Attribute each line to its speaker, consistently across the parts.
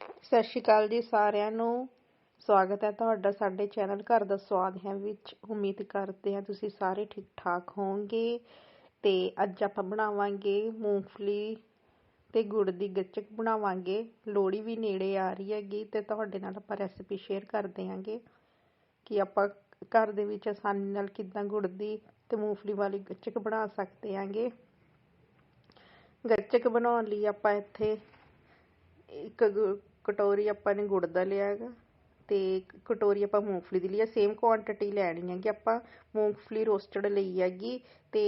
Speaker 1: ਸਤਿ ਸ਼੍ਰੀ ਅਕਾਲ ਜੀ ਸਾਰਿਆਂ ਨੂੰ। ਸਵਾਗਤ ਹੈ ਤੁਹਾਡਾ ਸਾਡੇ ਚੈਨਲ ਘਰ ਦਾ ਸਵਾਦ ਹੈ ਵਿੱਚ। ਉਮੀਦ ਕਰਦੇ ਹਾਂ ਤੁਸੀਂ ਸਾਰੇ ਠੀਕ ਠਾਕ ਹੋਵੋਗੇ। ਤੇ ਅੱਜ ਆਪਾਂ ਬਣਾਵਾਂਗੇ ਮੂੰਗਫਲੀ ਤੇ ਗੁੜ ਦੀ ਗੱਚਕ ਬਣਾਵਾਂਗੇ। ਲੋਹੜੀ ਵੀ ਨੇੜੇ ਆ ਰਹੀ ਹੈਗੀ ਤੇ ਤੁਹਾਡੇ ਨਾਲ ਆਪਾਂ ਰੈਸਪੀ ਸ਼ੇਅਰ ਕਰ ਦਿਆਂਗੇ ਕਿ ਆਪਾਂ ਘਰ ਦੇ ਵਿੱਚ ਆਸਾਨੀ ਨਾਲ ਕਿੱਦਾਂ ਗੁੜ ਦੀ ਤੇ ਮੂੰਗਫਲੀ ਵਾਲੀ ਗੱਚਕ ਬਣਾ ਸਕਦੇ ਹਾਂਗੇ। ਗੱਚਕ ਬਣਾਉਣ ਲਈ ਆਪਾਂ ਇੱਥੇ ਇੱਕ ਕਟੋਰੀ ਆਪਾਂ ਨੇ ਗੁੜ ਦਾ ਲਿਆ ਹੈਗਾ ਤੇ ਕਟੋਰੀ ਆਪਾਂ ਮੂੰਗਫਲੀ ਦੀ ਲਈ ਹੈ ਸੇਮ ਕੁਆਂਟੀਟੀ ਲੈਣੀ ਹੈਗੀ ਆਪਾਂ। ਮੂੰਗਫਲੀ ਰੋਸਟਡ ਲਈ ਹੈਗੀ ਤੇ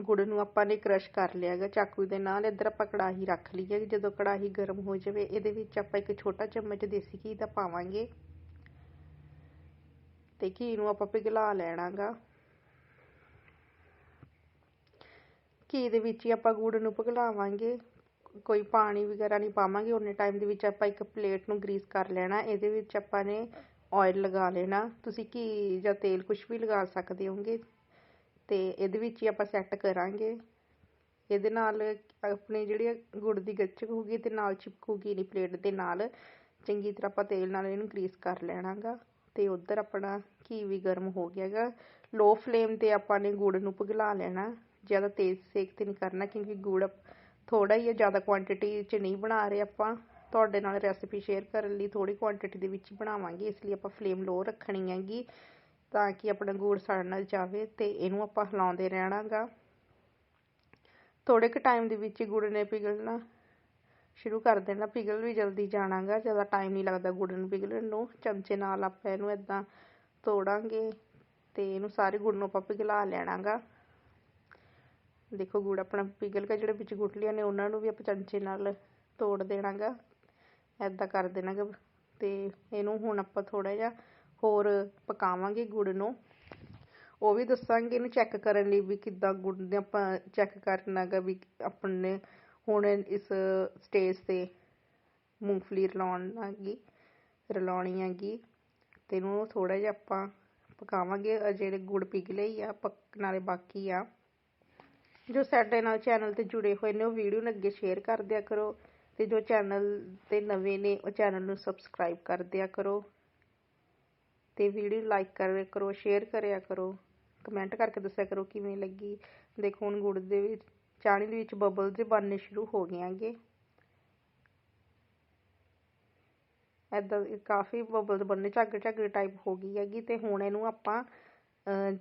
Speaker 1: ਗੁੜ ਨੂੰ ਆਪਾਂ ਨੇ ਕ੍ਰਸ਼ ਕਰ ਲਿਆ ਹੈਗਾ ਚਾਕੂ ਦੇ ਨਾਲ। ਇੱਧਰ ਆਪਾਂ ਕੜਾਹੀ ਰੱਖ ਲਈ ਹੈ ਜਦੋਂ ਕੜਾਹੀ ਗਰਮ ਹੋ ਜਾਵੇ, ਇਹਦੇ ਵਿੱਚ ਆਪਾਂ ਇੱਕ ਛੋਟਾ ਚਮਚ ਦੇਸੀ ਘੀ ਦਾ ਪਾਵਾਂਗੇ। ਤੇ ਘੀ ਨੂੰ ਆਪਾਂ ਪਿਘਲਾ ਲੈਣਾਗਾ। ਘੀ ਦੇ ਵਿੱਚ ਹੀ ਆਪਾਂ ਗੁੜ ਨੂੰ ਪਿਘਲਾਵਾਂਗੇ। ਕੋਈ ਪਾਣੀ ਵਗੈਰਾ ਨਹੀਂ ਪਾਵਾਂਗੇ ਉਹਨੇ ਟਾਈਮ ਦੇ ਵਿੱਚ ਆਪਾਂ ਇੱਕ ਪਲੇਟ ਨੂੰ ਗਰੀਸ ਕਰ ਲੈਣਾ, ਇਹਦੇ ਵਿੱਚ ਆਪਾਂ ਨੇ ਆਇਲ ਲਗਾ ਲੈਣਾ। ਤੁਸੀਂ ਘੀ ਜਾਂ ਤੇਲ ਕੁਝ ਵੀ ਲਗਾ ਸਕਦੇ ਹੋਗੇ ਅਤੇ ਇਹਦੇ ਵਿੱਚ ਹੀ ਆਪਾਂ ਸੈੱਟ ਕਰਾਂਗੇ। ਇਹਦੇ ਨਾਲ ਆਪਣੀ ਜਿਹੜੀ ਗੁੜ ਦੀ ਗੱਚਕ ਹੋਊਗੀ ਅਤੇ ਨਾਲ ਚਿਪਕੂਗੀ ਨਹੀਂ ਪਲੇਟ ਦੇ ਨਾਲ। ਚੰਗੀ ਤਰ੍ਹਾਂ ਆਪਾਂ ਤੇਲ ਨਾਲ ਇਹਨੂੰ ਗਰੀਸ ਕਰ ਲੈਣਾ ਗਾ ਅਤੇ ਉੱਧਰ ਆਪਣਾ ਘੀ ਵੀ ਗਰਮ ਹੋ ਗਿਆ ਗਾ ਲੋ ਫਲੇਮ ਤੇ ਆਪਾਂ ਨੇ ਗੁੜ ਨੂੰ ਪਿਘਲਾ ਲੈਣਾ, ਜ਼ਿਆਦਾ ਤੇਜ਼ ਸੇਕ ਤੇ ਨਹੀਂ ਕਰਨਾ, ਕਿਉਂਕਿ ਗੁੜ ਥੋੜ੍ਹਾ ਹੀ ਹੈ ਜ਼ਿਆਦਾ ਕੁਆਂਟਿਟੀ 'ਚ ਨਹੀਂ ਬਣਾ ਰਹੇ ਆਪਾਂ। ਤੁਹਾਡੇ ਨਾਲ ਰੈਸਪੀ ਸ਼ੇਅਰ ਕਰਨ ਲਈ ਥੋੜ੍ਹੀ ਕੁਆਂਟਿਟੀ ਦੇ ਵਿੱਚ ਬਣਾਵਾਂਗੇ, ਇਸ ਲਈ ਆਪਾਂ ਫਲੇਮ ਲੋ ਰੱਖਣੀ ਹੈਗੀ ਤਾਂ ਕਿ ਆਪਣਾ ਗੁੜ ਸੜ ਨਾ ਜਾਵੇ ਅਤੇ ਇਹਨੂੰ ਆਪਾਂ ਹਿਲਾਉਂਦੇ ਰਹਿਣਾਗਾ। ਥੋੜੇ ਕੁ ਟਾਈਮ ਦੇ ਵਿੱਚ ਗੁੜ ਨੇ ਪਿਘਲਣਾ, ਸ਼ੁਰੂ ਕਰ ਦੇਣਾ, ਪਿਘਲ ਵੀ ਜਲਦੀ ਜਾਣਾਗਾ, ਜ਼ਿਆਦਾ ਟਾਈਮ ਨਹੀਂ ਲੱਗਦਾ ਗੁੜ ਨੂੰ ਪਿਘਲਣ ਨੂੰ। ਚਮਚੇ ਨਾਲ ਆਪਾਂ ਇਹਨੂੰ ਇਦਾਂ ਤੋੜਾਂਗੇ ਅਤੇ ਇਹਨੂੰ ਸਾਰੇ ਗੁੜ ਨੂੰ ਆਪਾਂ ਪਿਘਲਾ ਲੈਣਾਗਾ। ਦੇਖੋ ਗੁੜ ਆਪਣਾ ਪਿਘਲ ਕੇ ਜਿਹੜੇ ਵਿੱਚ ਗੁਟਲੀਆਂ ਨੇ ਉਹਨਾਂ ਨੂੰ ਵੀ ਆਪਾਂ ਚਮਚੇ ਨਾਲ ਤੋੜ ਦੇਣਾ ਗਾ ਇੱਦਾਂ ਕਰ ਦੇਣਾ ਗਾ ਅਤੇ ਇਹਨੂੰ ਹੁਣ ਆਪਾਂ ਥੋੜ੍ਹਾ ਜਿਹਾ ਹੋਰ ਪਕਾਵਾਂਗੇ ਗੁੜ ਨੂੰ। ਉਹ ਵੀ ਦੱਸਾਂਗੇ ਇਹਨੂੰ ਚੈੱਕ ਕਰਨ ਲਈ ਵੀ ਕਿੱਦਾਂ ਗੁੜ ਦੇ ਆਪਾਂ ਚੈੱਕ ਕਰਨਾ ਗਾ ਵੀ ਆਪਣੇ ਹੁਣ ਇਸ ਸਟੇਜ ਤੇ ਮੂੰਗਫਲੀ ਰਲਾਉਣ ਲੱਗੀ ਰਲਾਉਣੀ ਹੈਗੀ ਅਤੇ ਇਹਨੂੰ ਥੋੜ੍ਹਾ ਜਿਹਾ ਆਪਾਂ ਪਕਾਵਾਂਗੇ। ਜਿਹੜੇ ਗੁੜ ਪਿਘਲੇ ਹੀ ਆ ਪੱਕ ਨਾਲੇ ਬਾਕੀ ਆ। ਜੋ ਸਾਡੇ ਨਾਲ ਚੈਨਲ ਤੇ ਜੁੜੇ ਹੋਏ ਨੇ, ਉਹ ਵੀਡੀਓ ਨੂੰ ਅੱਗੇ ਸ਼ੇਅਰ ਕਰ ਦਿਆ ਕਰੋ ਤੇ ਜੋ ਚੈਨਲ ਤੇ ਨਵੇਂ ਨੇ, ਉਹ ਚੈਨਲ ਨੂੰ ਸਬਸਕ੍ਰਾਈਬ ਕਰ ਦਿਆ ਕਰੋ ਤੇ ਵੀਡੀਓ ਲਾਈਕ ਕਰਿਆ ਕਰੋ ਸ਼ੇਅਰ ਕਰਿਆ ਕਰੋ ਕਮੈਂਟ ਕਰਕੇ ਦੱਸਿਆ ਕਰੋ ਕਿਵੇਂ ਲੱਗੀ। ਦੇਖੋ, ਹੁਣ ਗੁੜ ਦੇ ਵਿੱਚ, ਚਾਣੀ ਦੇ ਵਿੱਚ ਬਬਲ ਜੇ ਬਣਨੇ ਸ਼ੁਰੂ ਹੋ ਗਏ ਆਂਗੇ ਐਦਾਂ ਕਾਫੀ ਬਬਲ ਬਣਨੇ ਝੱਗ ਝੱਗ ਟਾਈਪ ਹੋ ਗਈ ਹੈਗੀ ਤੇ ਹੁਣ ਇਹਨੂੰ ਆਪਾਂ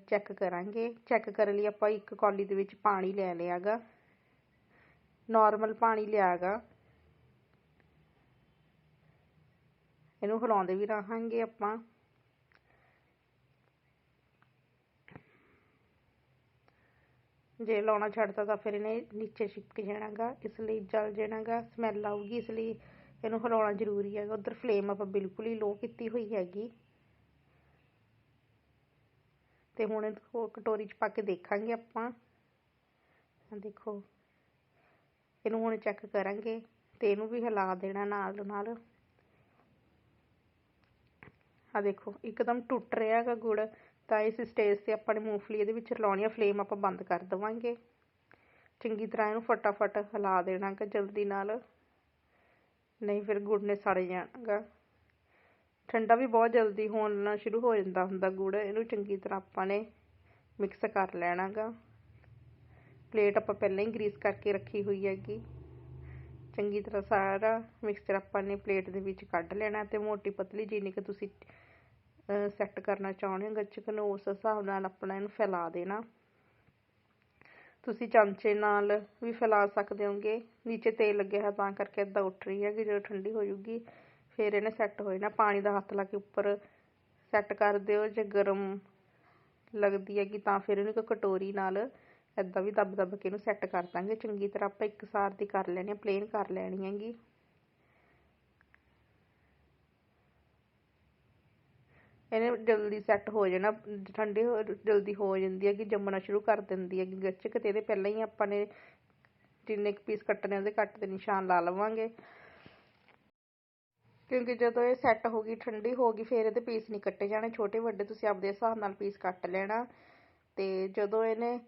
Speaker 1: ਚੈੱਕ ਕਰਾਂਗੇ। ਚੈੱਕ ਕਰਨ ਲਈ ਆਪਾਂ ਇੱਕ ਕੌਲੀ ਦੇ ਵਿੱਚ ਪਾਣੀ ਲੈ ਲਿਆ ਗਾ ਨਾਰਮਲ ਪਾਣੀ ਲਿਆ ਗਾ ਇਹਨੂੰ ਹਿਲਾਉਂਦੇ ਵੀ ਰਹਾਂਗੇ ਆਪਾਂ। ਜੇ ਲਾਉਣਾ ਛੱਡਤਾ ਤਾਂ ਫਿਰ ਇਹਨੇ ਨੀਚੇ ਚਿਪਕ ਜਾਣਾਗਾ, ਇਸ ਲਈ ਜਲ ਜਾਣਾਗਾ ਸਮੈਲ ਆਊਗੀ, ਇਸ ਲਈ ਇਹਨੂੰ ਹਿਲਾਉਣਾ ਜ਼ਰੂਰੀ ਹੈਗਾ। ਉਧਰ ਫਲੇਮ ਆਪਾਂ ਬਿਲਕੁਲ ਹੀ ਲੋ ਕੀਤੀ ਹੋਈ ਹੈਗੀ। ਤੇ ਹੁਣ ਇਹਨੂੰ ਕਟੋਰੀ 'ਚ ਪਾ ਕੇ ਦੇਖਾਂਗੇ ਆਪਾਂ। ਦੇਖੋ, ਇਹਨੂੰ ਹੁਣ ਚੈੱਕ ਕਰਾਂਗੇ ਤੇ ਇਹਨੂੰ ਵੀ ਹਿਲਾ ਦੇਣਾ ਨਾਲ ਨਾਲ। ਆ ਦੇਖੋ, ਇੱਕਦਮ ਟੁੱਟ ਰਿਹਾ ਹੈਗਾ ਗੁੜ, ਤਾਂ ਇਸ ਸਟੇਜ ਤੇ ਆਪਾਂ ਨੇ ਮੂੰਗਫਲੀ ਇਹਦੇ ਵਿੱਚ ਰਲਾਉਣੀ ਆ ਫਲੇਮ ਆਪਾਂ ਬੰਦ ਕਰ ਦਵਾਂਗੇ। ਚੰਗੀ ਤਰ੍ਹਾਂ ਇਹਨੂੰ ਫਟਾਫਟ ਹਿਲਾ ਦੇਣਾ ਕਿ ਜਲਦੀ ਨਾਲ। ਨਹੀਂ ਫਿਰ ਗੁੜ ਨੇ ਸੜ ਜਾਣਾਗਾ। ਠੰਡਾ ਵੀ ਬਹੁਤ ਜਲਦੀ ਹੋਣਾ ਸ਼ੁਰੂ ਹੋ ਜਾਂਦਾ ਹੁੰਦਾ ਗੁੜ। ਇਹਨੂੰ ਚੰਗੀ ਤਰ੍ਹਾਂ ਆਪਾਂ ਨੇ ਮਿਕਸ ਕਰ ਲੈਣਾਗਾ। ਪਲੇਟ ਆਪਾਂ ਪਹਿਲਾਂ ਹੀ ਗਰੀਸ ਕਰਕੇ ਰੱਖੀ ਹੋਈ ਹੈਗੀ। ਚੰਗੀ ਤਰ੍ਹਾਂ ਸਾਰਾ ਮਿਕਸਚਰ ਆਪਾਂ ਨੇ ਪਲੇਟ ਦੇ ਵਿੱਚ ਕੱਢ ਲੈਣਾ ਤੇ ਮੋਟੀ ਪਤਲੀ ਜਿੰਨੀ ਕਿ ਤੁਸੀਂ ਸੈੱਟ ਕਰਨਾ ਚਾਹੁੰਦੇ ਹੋ ਗੱਚਕ ਨੂੰ ਉਸ ਹਿਸਾਬ ਨਾਲ ਆਪਣਾ ਇਹਨੂੰ ਫੈਲਾ ਦੇਣਾ। ਤੁਸੀਂ ਚਮਚੇ ਨਾਲ ਵੀ ਫੈਲਾ ਸਕਦੇ ਹੋਗੇ। ਨੀਚੇ ਤੇਲ ਲੱਗਿਆ ਹੈ ਤਾਂ ਕਰਕੇ ਇਦਾਂ ਉੱਠ ਰਹੀ ਹੈ ਕਿ ਜਦੋਂ ਠੰਡੀ ਹੋ ਜੂਗੀ। ਫਿਰ ਇਹਨੇ ਸੈੱਟ ਹੋ ਜਾਣਾ, ਪਾਣੀ ਦਾ ਹੱਥ ਲਾ ਕੇ ਉੱਪਰ ਸੈੱਟ ਕਰ ਦਿਓ, ਜੇ ਗਰਮ ਲੱਗਦੀ ਹੈਗੀ ਤਾਂ ਫਿਰ ਇਹਨੂੰ ਇੱਕ ਕਟੋਰੀ ਨਾਲ ਇਦਾਂ ਵੀ ਦੱਬ ਦੱਬ ਕੇ ਇਹਨੂੰ ਸੈੱਟ ਕਰ ਦਾਂਗੇ। ਚੰਗੀ ਤਰ੍ਹਾਂ ਆਪਾਂ ਇੱਕ ਸਾਰ ਦੀ ਕਰ ਲੈਣੀ ਹੈ ਪਲੇਨ ਕਰ ਲੈਣੀ ਹੈਗੀ। ਇਹਨੇ ਜਲਦੀ ਸੈੱਟ ਹੋ ਜਾਣਾ, ਠੰਡੀ ਜਲਦੀ ਹੋ ਜਾਂਦੀ ਹੈ ਕਿ ਜੰਮਣਾ ਸ਼ੁਰੂ ਕਰ ਦਿੰਦੀ ਹੈ ਗੱਚਕ ਤੇ ਇਹਦੇ ਪਹਿਲਾਂ ਹੀ ਆਪਾਂ ਨੇ ਜਿੰਨੇ ਕੁ ਪੀਸ ਕੱਟਣੇ ਉਹਦੇ ਕੱਟ ਦੇ ਨਿਸ਼ਾਨ ਲਾ ਲਵਾਂਗੇ। ਕਿਉਂਕਿ ਜਦੋਂ ਇਹ ਸੈੱਟ ਹੋ ਗਈ, ਠੰਡੀ ਹੋ ਗਈ, ਫਿਰ ਇਹਦੇ ਪੀਸ ਨਹੀਂ ਕੱਟੇ ਜਾਣੇ। ਛੋਟੇ, ਵੱਡੇ ਤੁਸੀਂ ਆਪਦੇ ਹਿਸਾਬ ਨਾਲ ਪੀਸ ਕੱਟ ਲੈਣਾ। ਤੇ ਜਦੋਂ ਇਹਨੇ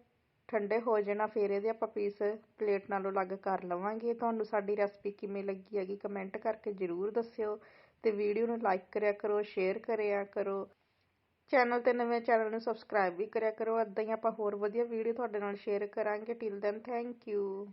Speaker 1: ਠੰਡੇ ਹੋ ਜਾਣਾ, ਫਿਰ ਇਹਦੇ ਆਪਾਂ ਪੀਸ ਪਲੇਟ ਨਾਲੋਂ ਅਲੱਗ ਕਰ ਲਵਾਂਗੇ। ਤੁਹਾਨੂੰ ਸਾਡੀ ਰੈਸਪੀ ਕਿਵੇਂ ਲੱਗੀ ਹੈਗੀ ਕਮੈਂਟ ਕਰਕੇ ਜ਼ਰੂਰ ਦੱਸਿਓ। ਤੇ ਵੀਡੀਓ ਨੂੰ ਲਾਈਕ ਕਰਿਆ ਕਰੋ ਸ਼ੇਅਰ ਕਰਿਆ ਕਰੋ। ਚੈਨਲ ਤੇ ਨਵੇਂ ਚੈਨਲ ਨੂੰ ਸਬਸਕ੍ਰਾਈਬ ਵੀ ਕਰਿਆ ਕਰੋ। ਇੱਦਾਂ ਹੀ ਆਪਾਂ ਹੋਰ ਵਧੀਆ ਵੀਡੀਓ ਤੁਹਾਡੇ ਨਾਲ ਸ਼ੇਅਰ ਕਰਾਂਗੇ। Till then thank you